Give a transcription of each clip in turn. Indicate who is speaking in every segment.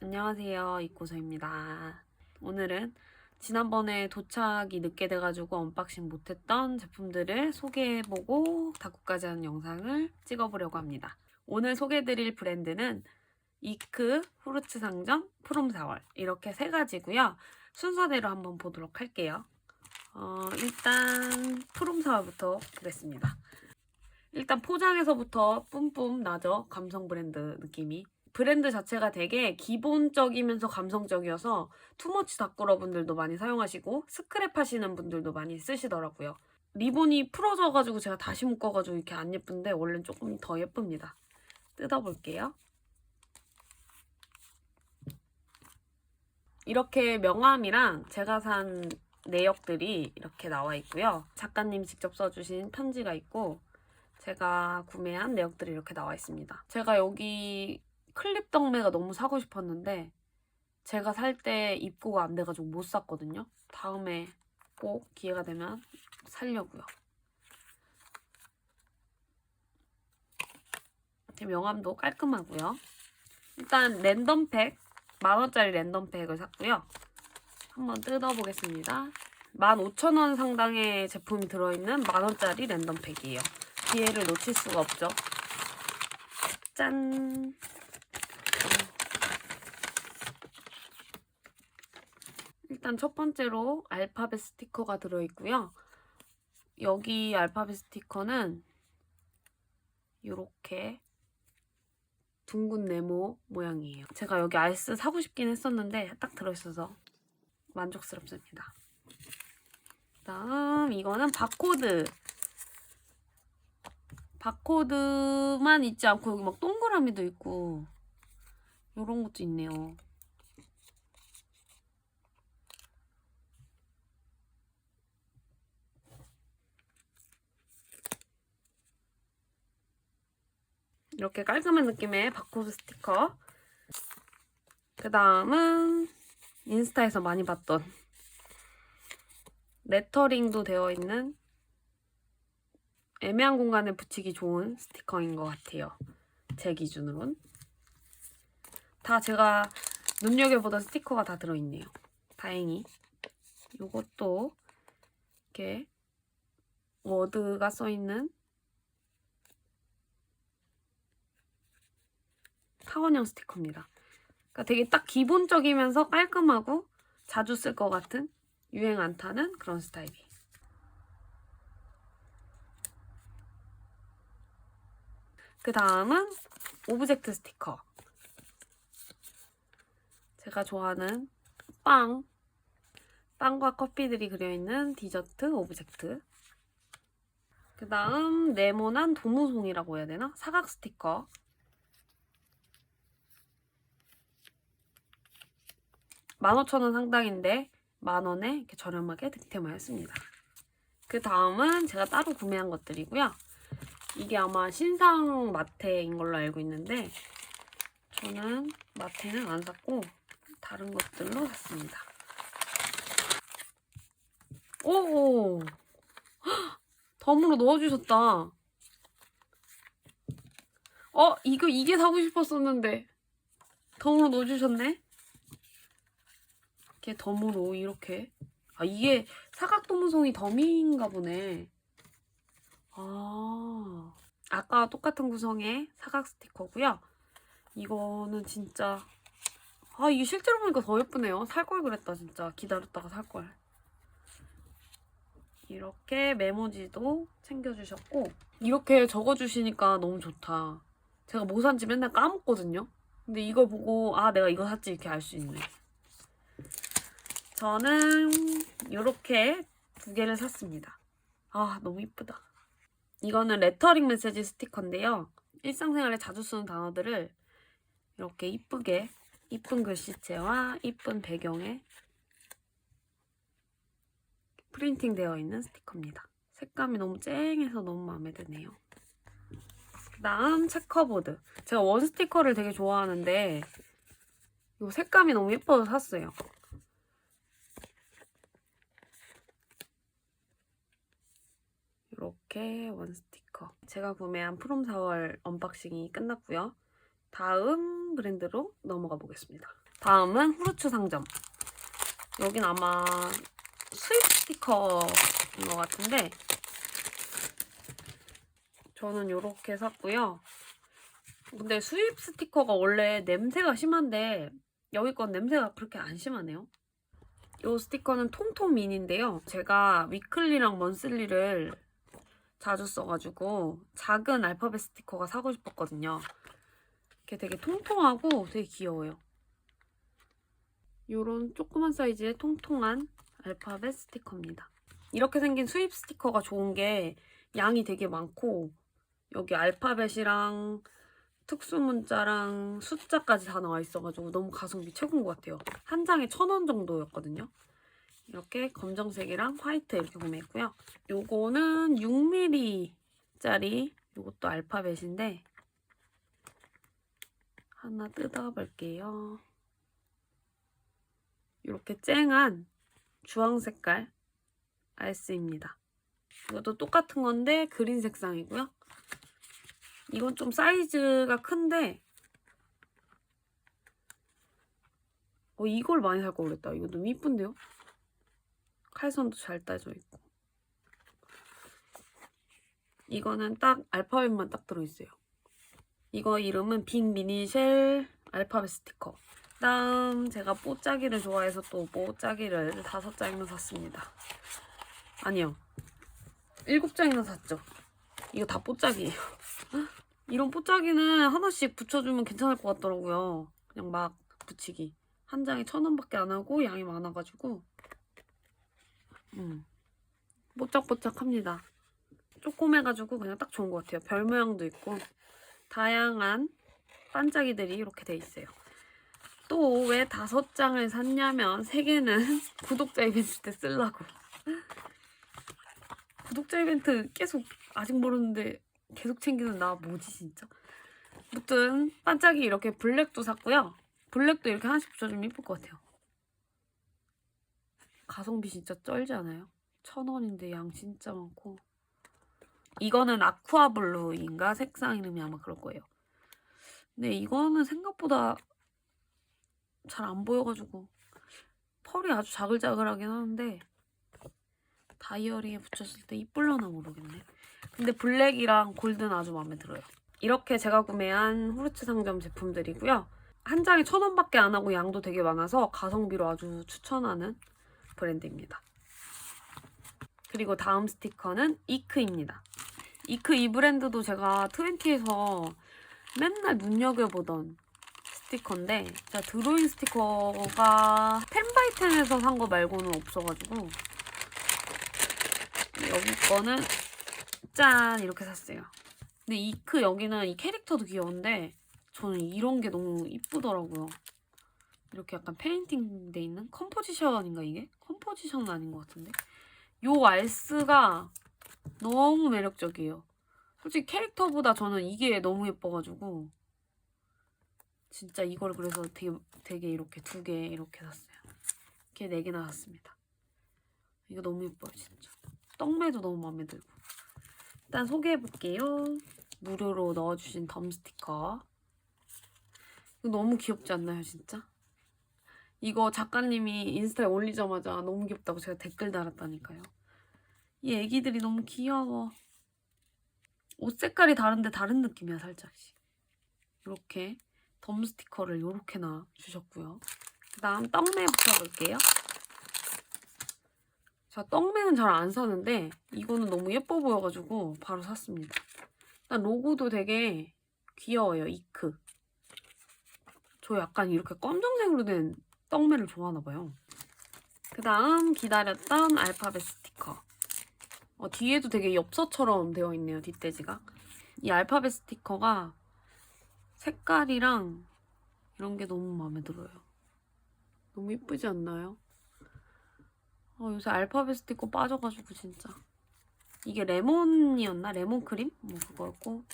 Speaker 1: 안녕하세요. 이코서입니다. 오늘은 지난번에 도착이 늦게 돼가지고 언박싱 못했던 제품들을 소개해보고 다구까지 하는 영상을 찍어보려고 합니다. 오늘 소개해드릴 브랜드는 이크, 후르츠 상점, 프롬 4월 이렇게 세 가지고요. 순서대로 한번 보도록 할게요. 어, 일단 프롬 4월부터 보겠습니다. 일단 포장에서부터 뿜뿜 나죠. 감성 브랜드 느낌이. 브랜드 자체가 되게 기본적이면서 감성적이어서 투머치 다꾸러 분들도 많이 사용하시고 스크랩 하시는 분들도 많이 쓰시더라고요. 리본이 풀어져가지고 제가 다시 묶어가지고 이렇게 안 예쁜데 원래는 조금 더 예쁩니다. 뜯어볼게요. 이렇게 명함이랑 제가 산 내역들이 이렇게 나와 있고요. 작가님 직접 써주신 편지가 있고 제가 구매한 내역들이 이렇게 나와 있습니다. 제가 여기 클립 덕매가 너무 사고 싶었는데 제가 살 때 입고가 안 돼가지고 못 샀거든요. 다음에 꼭 기회가 되면 살려고요. 제 명함도 깔끔하고요. 일단 랜덤팩 만원짜리 랜덤팩을 샀고요. 한번 뜯어보겠습니다. 15,000원 상당의 제품이 들어있는 만원짜리 랜덤팩이에요. 기회를 놓칠 수가 없죠. 짠! 일단 첫 번째로 알파벳 스티커가 들어있고요. 여기 알파벳 스티커는 이렇게 둥근 네모 모양이에요. 제가 여기 알스 사고 싶긴 했었는데 딱 들어있어서 만족스럽습니다. 다음 이거는 바코드. 바코드만 있지 않고 여기 막 동그라미도 있고 이런 것도 있네요. 이렇게 깔끔한 느낌의 바코드 스티커. 그 다음은 인스타에서 많이 봤던 레터링도 되어 있는 애매한 공간에 붙이기 좋은 스티커인 것 같아요. 제 기준으론. 다 제가 눈여겨보던 스티커가 다 들어있네요. 다행히. 이것도 이렇게 워드가 써있는 타원형 스티커입니다. 그러니까 되게 딱 기본적이면서 깔끔하고 자주 쓸 것 같은 유행 안 타는 그런 스타일이에요. 그 다음은 오브젝트 스티커. 제가 좋아하는 빵. 빵과 커피들이 그려있는 디저트 오브젝트. 그 다음 네모난 도무송이라고 해야 되나? 사각 스티커. 만오천 원 상당인데 만원에 이렇게 저렴하게 득템하였습니다. 그 다음은 제가 따로 구매한 것들이고요. 이게 아마 신상 마테인 걸로 알고 있는데 저는 마테는 안 샀고 다른 것들로 샀습니다. 오! 헉! 덤으로 넣어주셨다. 어? 이거 이게 사고 싶었었는데 덤으로 넣어주셨네? 이렇게 덤으로 이렇게 아 이게 사각도무송이 덤인가 보네. 아, 아까 똑같은 구성의 사각 스티커고요. 이거는 진짜 아 이게 실제로 보니까 더 예쁘네요. 살 걸 그랬다 진짜 기다렸다가 살 걸. 이렇게 메모지도 챙겨주셨고 이렇게 적어주시니까 너무 좋다. 제가 뭐 산지 맨날 까먹거든요. 근데 이걸 보고 아 내가 이거 샀지 이렇게 알 수 있네. 저는 이렇게 두 개를 샀습니다. 아 너무 이쁘다. 이거는 레터링 메시지 스티커인데요. 일상생활에 자주 쓰는 단어들을 이렇게 이쁘게 이쁜 글씨체와 이쁜 배경에 프린팅 되어 있는 스티커입니다. 색감이 너무 쨍해서 너무 마음에 드네요. 그 다음 체커보드. 제가 원 스티커를 되게 좋아하는데 이 색감이 너무 예뻐서 샀어요. 이렇게 원 스티커. 제가 구매한 프롬 4월 언박싱이 끝났고요. 다음 브랜드로 넘어가 보겠습니다. 다음은 후르츠 상점. 여긴 아마 수입 스티커인 것 같은데 저는 이렇게 샀고요. 근데 수입 스티커가 원래 냄새가 심한데 여기 건 냄새가 그렇게 안 심하네요. 이 스티커는 통통 미니인데요. 제가 위클리랑 먼슬리를 자주 써가지고 작은 알파벳 스티커가 사고 싶었거든요. 이게 되게 통통하고 되게 귀여워요. 이런 조그만 사이즈의 통통한 알파벳 스티커입니다. 이렇게 생긴 수입 스티커가 좋은 게 양이 되게 많고 여기 알파벳이랑 특수 문자랑 숫자까지 다 나와 있어가지고 너무 가성비 최고인 것 같아요. 한 장에 천 원 정도였거든요. 이렇게 검정색이랑 화이트 이렇게 구매했고요. 요거는 6mm짜리 요것도 알파벳인데 하나 뜯어볼게요. 이렇게 쨍한 주황 색깔 알스입니다. 이것도 똑같은 건데 그린 색상이고요. 이건 좀 사이즈가 큰데 어, 이걸 많이 살 걸 그랬다. 이거 너무 이쁜데요? 칼선도 잘 따져 있고 이거는 딱 알파벳만 딱 들어있어요. 이거 이름은 빅 미니쉘 알파벳 스티커. 다음 제가 뽀짜기를 좋아해서 또 뽀짜기를 다섯 장이나 샀습니다. 아니요. 일곱 장이나 샀죠. 이거 다 뽀짜기예요. 이런 뽀짜기는 하나씩 붙여주면 괜찮을 것 같더라고요. 그냥 막 붙이기. 한 장에 천 원밖에 안 하고 양이 많아가지고 음. 뽀짝뽀짝합니다. 조그매가지고 그냥 딱 좋은 것 같아요. 별 모양도 있고 다양한 반짝이들이 이렇게 돼 있어요. 또 왜 다섯 장을 샀냐면 세 개는 구독자 이벤트 때 쓰려고. 구독자 이벤트 계속 아직 모르는데 계속 챙기는 나 뭐지 진짜. 아무튼 반짝이 이렇게 블랙도 샀고요. 블랙도 이렇게 하나씩 붙여주면 이쁠 것 같아요. 가성비 진짜 쩔지 않아요? 천 원인데 양 진짜 많고. 이거는 아쿠아블루인가 색상 이름이 아마 그럴 거예요. 근데 이거는 생각보다 잘 안 보여가지고 펄이 아주 자글자글하긴 하는데 다이어리에 붙였을 때 이쁠려나 모르겠네. 근데 블랙이랑 골드는 아주 마음에 들어요. 이렇게 제가 구매한 후르츠 상점 제품들이고요. 한 장에 천 원밖에 안 하고 양도 되게 많아서 가성비로 아주 추천하는 브랜드입니다. 그리고 다음 스티커는 이크입니다. 이크 이 브랜드도 제가 20에서 맨날 눈여겨보던 스티커인데 진짜 드로잉 스티커가 펜바이텐에서 산 거 말고는 없어가지고 여기 거는 짠 이렇게 샀어요. 근데 이크 여기는 이 캐릭터도 귀여운데 저는 이런 게 너무 이쁘더라고요. 이렇게 약간 페인팅 돼 있는 컴포지션인가 이게? 컴포지션은 아닌 것 같은데 요 알스가 너무 매력적이에요. 솔직히 캐릭터보다 저는 이게 너무 예뻐가지고 진짜 이걸 그래서 되게, 되게 이렇게 두 개 이렇게 샀어요. 이렇게 네 개나 샀습니다. 이거 너무 예뻐요 진짜. 떡매도 너무 마음에 들고. 일단 소개해볼게요. 무료로 넣어주신 덤 스티커. 이거 너무 귀엽지 않나요 진짜? 이거 작가님이 인스타에 올리자마자 너무 귀엽다고 제가 댓글 달았다니까요. 이 애기들이 너무 귀여워. 옷 색깔이 다른데 다른 느낌이야 살짝씩. 이렇게 덤 스티커를 이렇게나 주셨고요. 그 다음 떡매 붙여볼게요. 자 떡매는 잘 안 사는데 이거는 너무 예뻐 보여가지고 바로 샀습니다. 일단 로고도 되게 귀여워요. 이크. 저 약간 이렇게 검정색으로 된 떡매를 좋아하나 봐요. 그 다음 기다렸던 알파벳 스티커. 어, 뒤에도 되게 엽서처럼 되어 있네요, 뒷돼지가. 이 알파벳 스티커가 색깔이랑 이런 게 너무 마음에 들어요. 너무 이쁘지 않나요? 어, 요새 알파벳 스티커 빠져가지고 진짜. 이게 레몬이었나? 레몬 크림? 뭐 그거였고.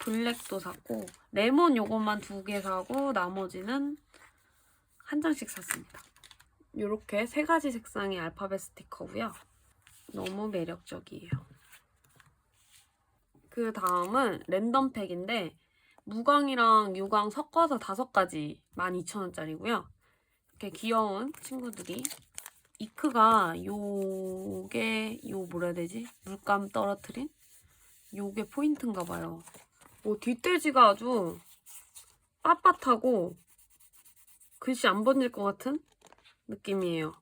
Speaker 1: 블랙도 샀고. 레몬 요것만 두 개 사고 나머지는 한 장씩 샀습니다. 이렇게 세 가지 색상의 알파벳 스티커고요. 너무 매력적이에요. 그 다음은 랜덤팩인데 무광이랑 유광 섞어서 다섯 가지 12,000원짜리고요. 이렇게 귀여운 친구들이 이크가 요게 요 뭐라 해야 되지? 물감 떨어뜨린 요게 포인트인가 봐요. 뭐 뒷돼지가 아주 빳빳하고 글씨 안 번질 것 같은 느낌이에요.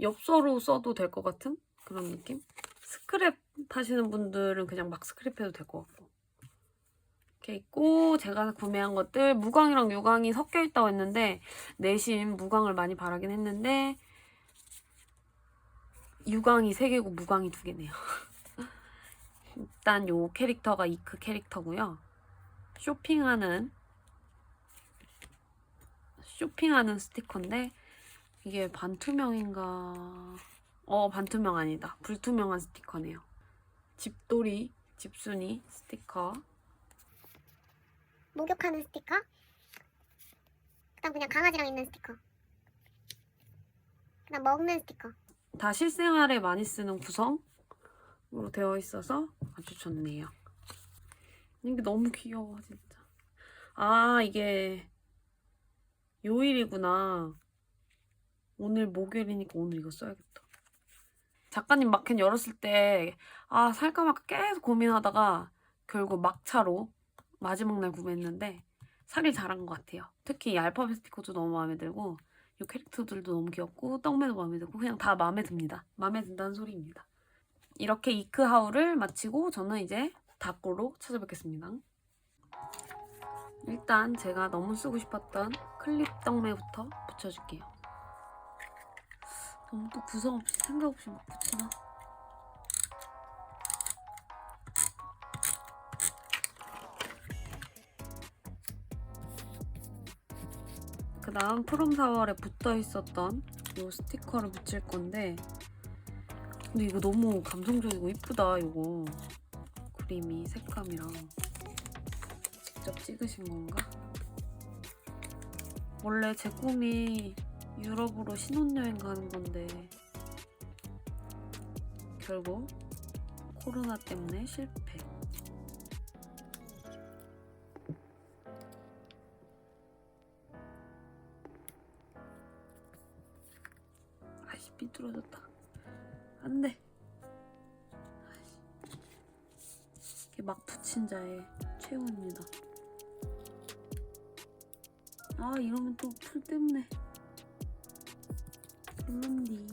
Speaker 1: 엽서로 써도 될 것 같은 그런 느낌? 스크랩 하시는 분들은 그냥 막 스크랩해도 될 것 같고 이렇게 있고 제가 구매한 것들 무광이랑 유광이 섞여 있다고 했는데 내심 무광을 많이 바라긴 했는데 유광이 3개고 무광이 2개네요. 일단 요 캐릭터가 이크 캐릭터고요. 쇼핑하는 쇼핑하는 스티커인데 이게 반투명인가? 어 반투명 아니다. 불투명한 스티커네요. 집돌이, 집순이 스티커.
Speaker 2: 목욕하는 스티커. 그다음 그냥 강아지랑 있는 스티커. 그다음 먹는 스티커.
Speaker 1: 다 실생활에 많이 쓰는 구성으로 되어 있어서 아주 좋네요. 이게 너무 귀여워 진짜. 아 이게 요일이구나. 오늘 목요일이니까 오늘 이거 써야겠다. 작가님 마켓 열었을 때 아 살까 말까 계속 고민하다가 결국 막차로 마지막 날 구매했는데 사길 잘한 것 같아요. 특히 이 알파벳 스티커도 너무 마음에 들고 이 캐릭터들도 너무 귀엽고 떡매도 마음에 들고 그냥 다 마음에 듭니다. 마음에 든다는 소리입니다. 이렇게 이크 하울을 마치고 저는 이제 다꼬로 찾아뵙겠습니다. 일단 제가 너무 쓰고 싶었던 클립 떡매부터 붙여줄게요. 너무 또 구성 없이 생각 없이 막 붙이나? 그 다음 프롬 4월에 붙어 있었던 이 스티커를 붙일 건데 근데 이거 너무 감성적이고 이쁘다 이거 그림이 색감이랑 직접 찍으신 건가? 원래 제 꿈이 유럽으로 신혼여행 가는 건데 결국 코로나 때문에 실패. 아이씨 삐뚤어졌다. 안 돼. 이게 막 붙인 자의 최후입니다 아 이러면 또 풀 때문에 별론디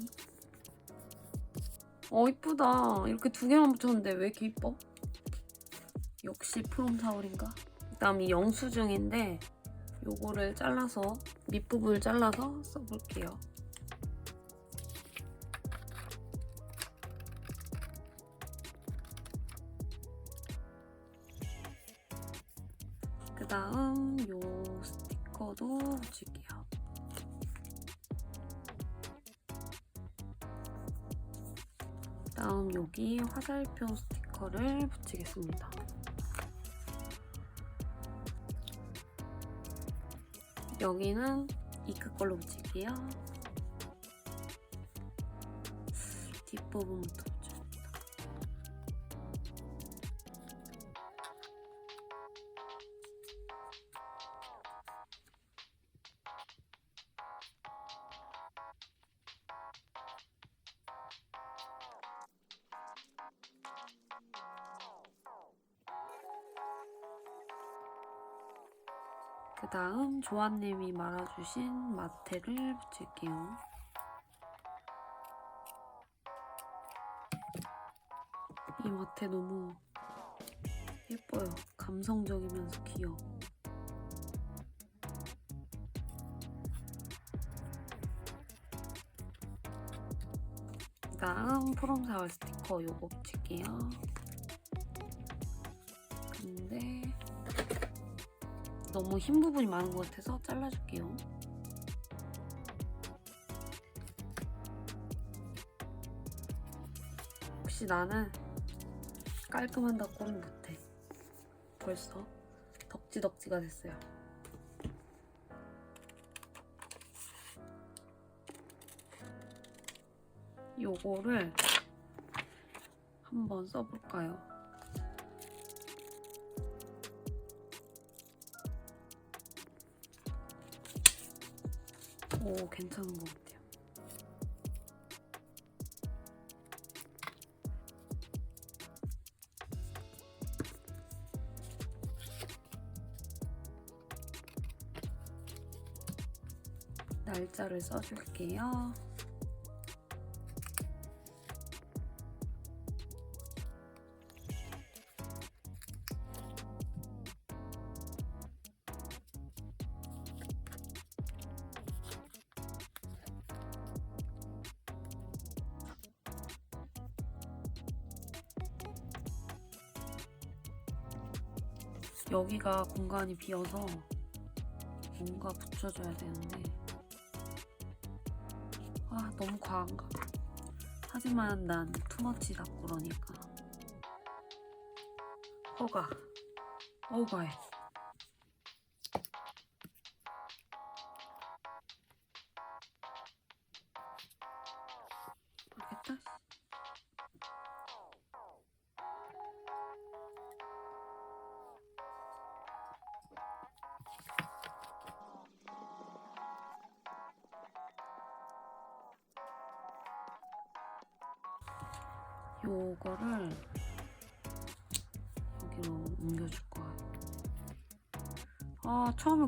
Speaker 1: 어 이쁘다 이렇게 두 개만 붙였는데 왜 이렇게 이뻐? 역시 프롬 사월인가? 그다음 이 영수증인데 요거를 잘라서 밑부분을 잘라서 써볼게요 화살표 스티커를 붙이겠습니다. 여기는 이크 걸로 붙일게요. 뒷부분부터 조아님이 말아주신 마테를 붙일게요. 이 마테 너무 예뻐요. 감성적이면서 귀여워. 그 다음 프롬 사월 스티커 요거 붙일게요. 근데 너무 흰 부분이 많은 것 같아서 잘라줄게요. 혹시 나는 깔끔한 닭고는 못해. 벌써 덕지덕지가 됐어요. 요거를 한번 써볼까요? 괜찮은 것 같아요. 날짜를 써줄게요. 여기가 공간이 비어서 뭔가 붙여줘야 되는데. 아 너무 과한가? 하지만 난 투머치 다꾸러니까. 허가. 허가해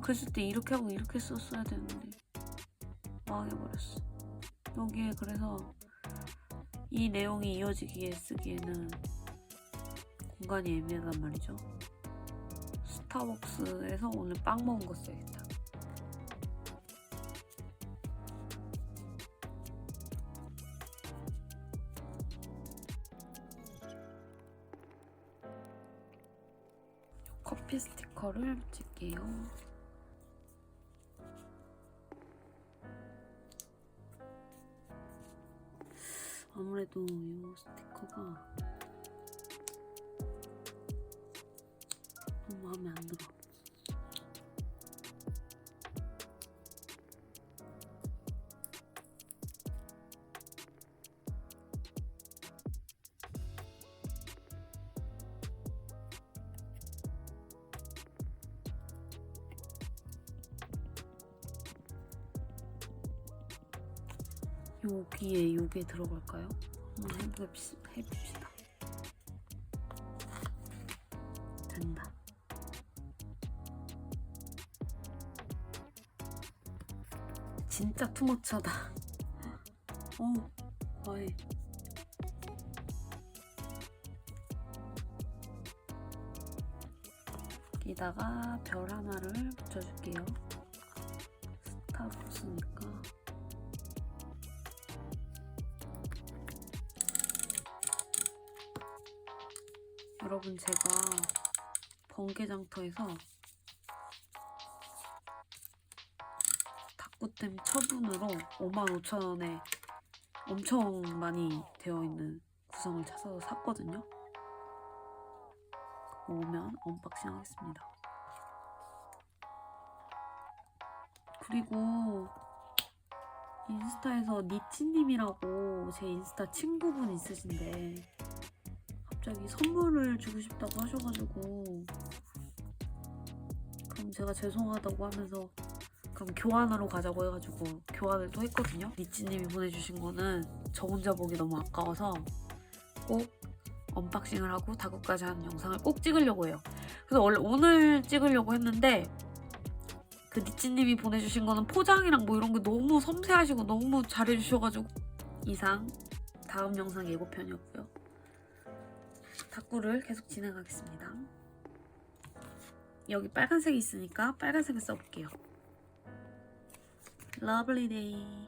Speaker 1: 글쓸 때 이렇게 하고 이렇게 썼어야 되는데 망해버렸어. 여기에 그래서 이 내용이 이어지기에 쓰기에는 공간이 애매하단 말이죠. 스타벅스에서 오늘 빵 먹은 거 써야겠다. 커피 스티커를 붙일게요. 아무래도 이 스티커가 여기에 요게 들어갈까요? 한번 해봅시, 해봅시다. 된다. 진짜 투머치하다. 어, 거의. 여기다가 별 하나를 붙여줄게요. 여러분 제가 번개장터에서 닭구댐 처분으로 55,000원에 엄청 많이 되어 있는 구성을 찾아서 샀거든요. 그거 오면 언박싱 하겠습니다. 그리고 인스타에서 니치님이라고 제 인스타 친구분 있으신데 갑자기 선물을 주고 싶다고 하셔가지고 그럼 제가 죄송하다고 하면서 그럼 교환하러 가자고 해가지고 교환을 또 했거든요. 리치님이 보내주신 거는 저 혼자 보기 너무 아까워서 꼭 언박싱을 하고 다구까지 하는 영상을 꼭 찍으려고 해요. 그래서 원래 오늘 찍으려고 했는데 그 니치님이 보내주신 거는 포장이랑 뭐 이런 게 너무 섬세하시고 너무 잘해주셔가지고 이상 다음 영상 예고편이었고 요 탁구를 계속 진행하겠습니다. 여기 빨간색이 있으니까 빨간색을 써볼게요. 러블리 데이.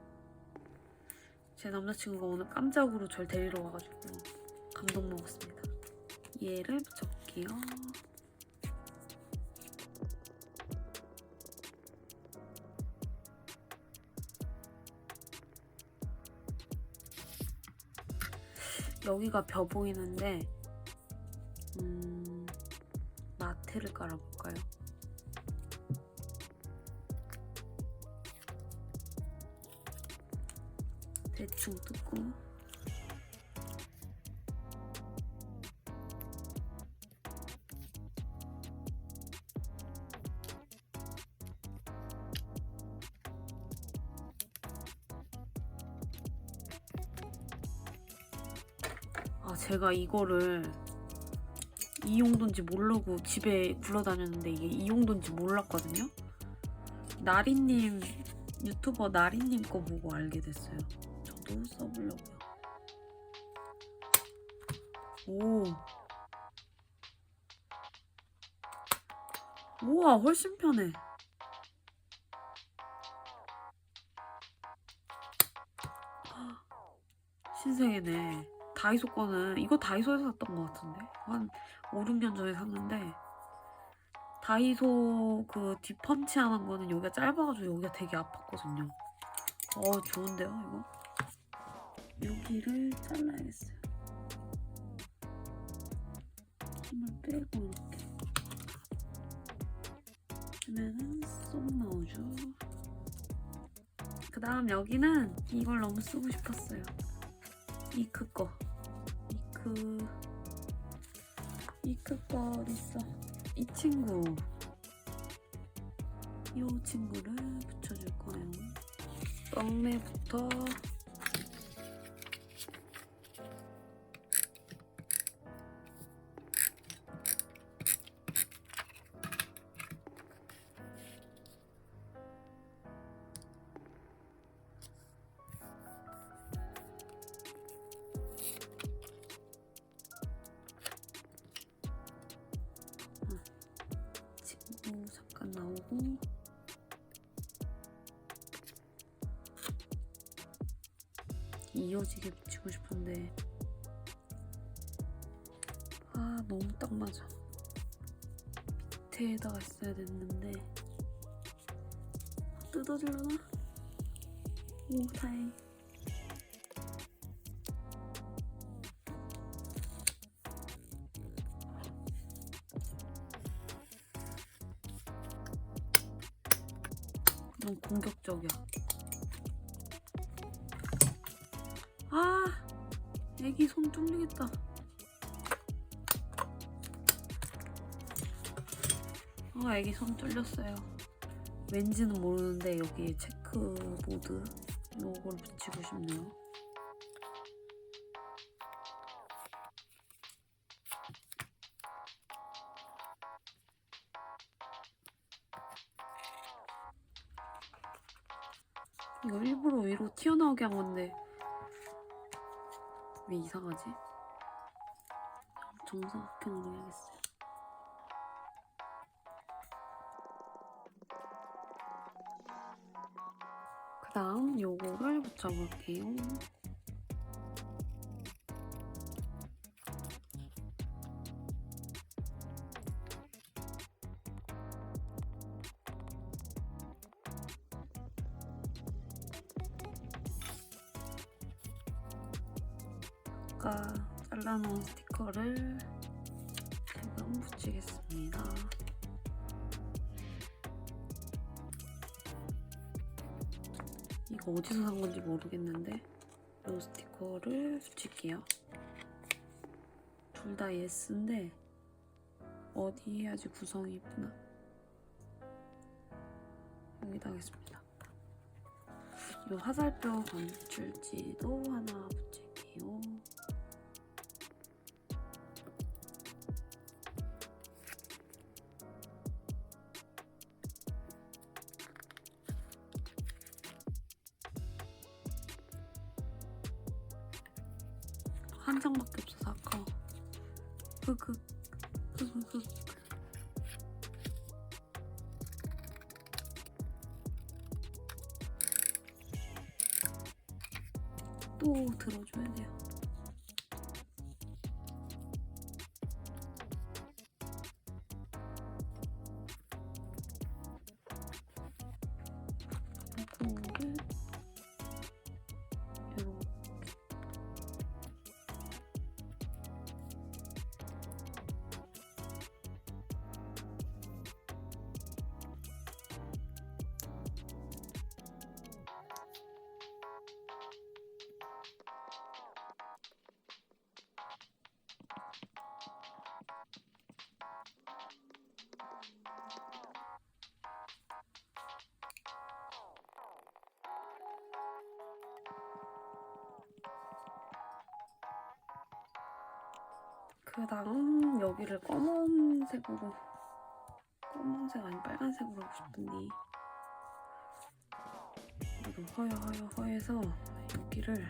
Speaker 1: 제 남자친구가 오늘 깜짝으로 절 데리러 와가지고 감동 먹었습니다. 얘를 붙여볼게요. 여기가 벼 보이는데 음, 라테를 깔아볼까요? 대충 뜯고 아, 제가 이거를 이 용도인지 모르고 집에 굴러다녔는데 이게 이 용도인지 몰랐거든요. 나리님 유튜버 나리님 거 보고 알게 됐어요. 저도 써보려고요. 오. 우와 훨씬 편해. 신세계네. 다이소 거는 이거 다이소에서 샀던 것 같은데 한 5, 6년 전에 샀는데 다이소 그 뒷펀치 하는 거는 여기가 짧아가지고 여기가 되게 아팠거든요. 어 좋은데요 이거? 여기를 잘라야겠어요. 힘을 빼고 이렇게 그러면은 쏙 넣어줘. 그 다음 여기는 이걸 너무 쓰고 싶었어요. 이크 거. 이크. 이크 거 어딨어? 이 친구. 이 친구를 붙여줄 거예요. 떡매부터 이어지게 붙이고 싶은데. 아 너무 딱 맞아. 밑에다가 있어야 됐는데. 뜯어질려나? 오 다행 아 애기 손 뚫렸어요 왠지는 모르는데 여기에 체크보드 요걸 붙이고 싶네요 이거 일부러 위로 튀어나오게 한 건데 왜 이상하지? 정사각형으로 해야겠어요. 요거를 붙여볼게요. 이거 어디서 산 건지 모르겠는데 이 스티커를 붙일게요. 둘 다 예스인데 어디 해야지 구성이 이쁘나? 여기다 하겠습니다. 이 화살표 건출지도 하나 또 들어줘야 돼요. 그 다음 여기를 검은색으로 검은색 아니 빨간색으로 하고 싶은데. 이거 허여 허여 허해서 여기를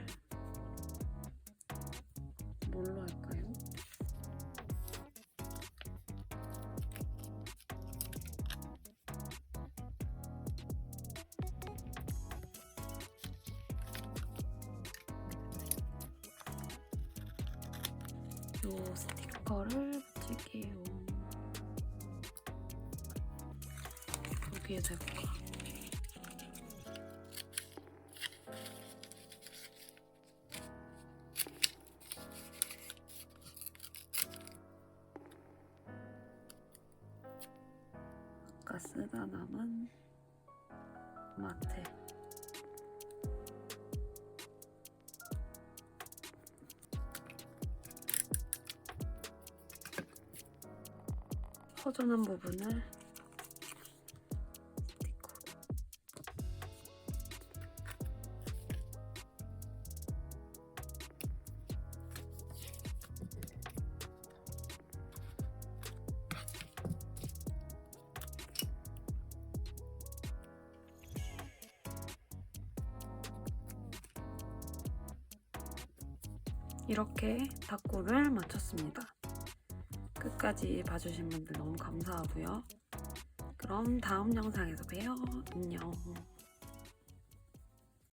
Speaker 1: 아까 쓰다 남은 마테 허전한 부분을 4골을 마쳤습니다. 끝까지 봐주신 분들 너무 감사하고요. 그럼 다음 영상에서 봬요. 안녕.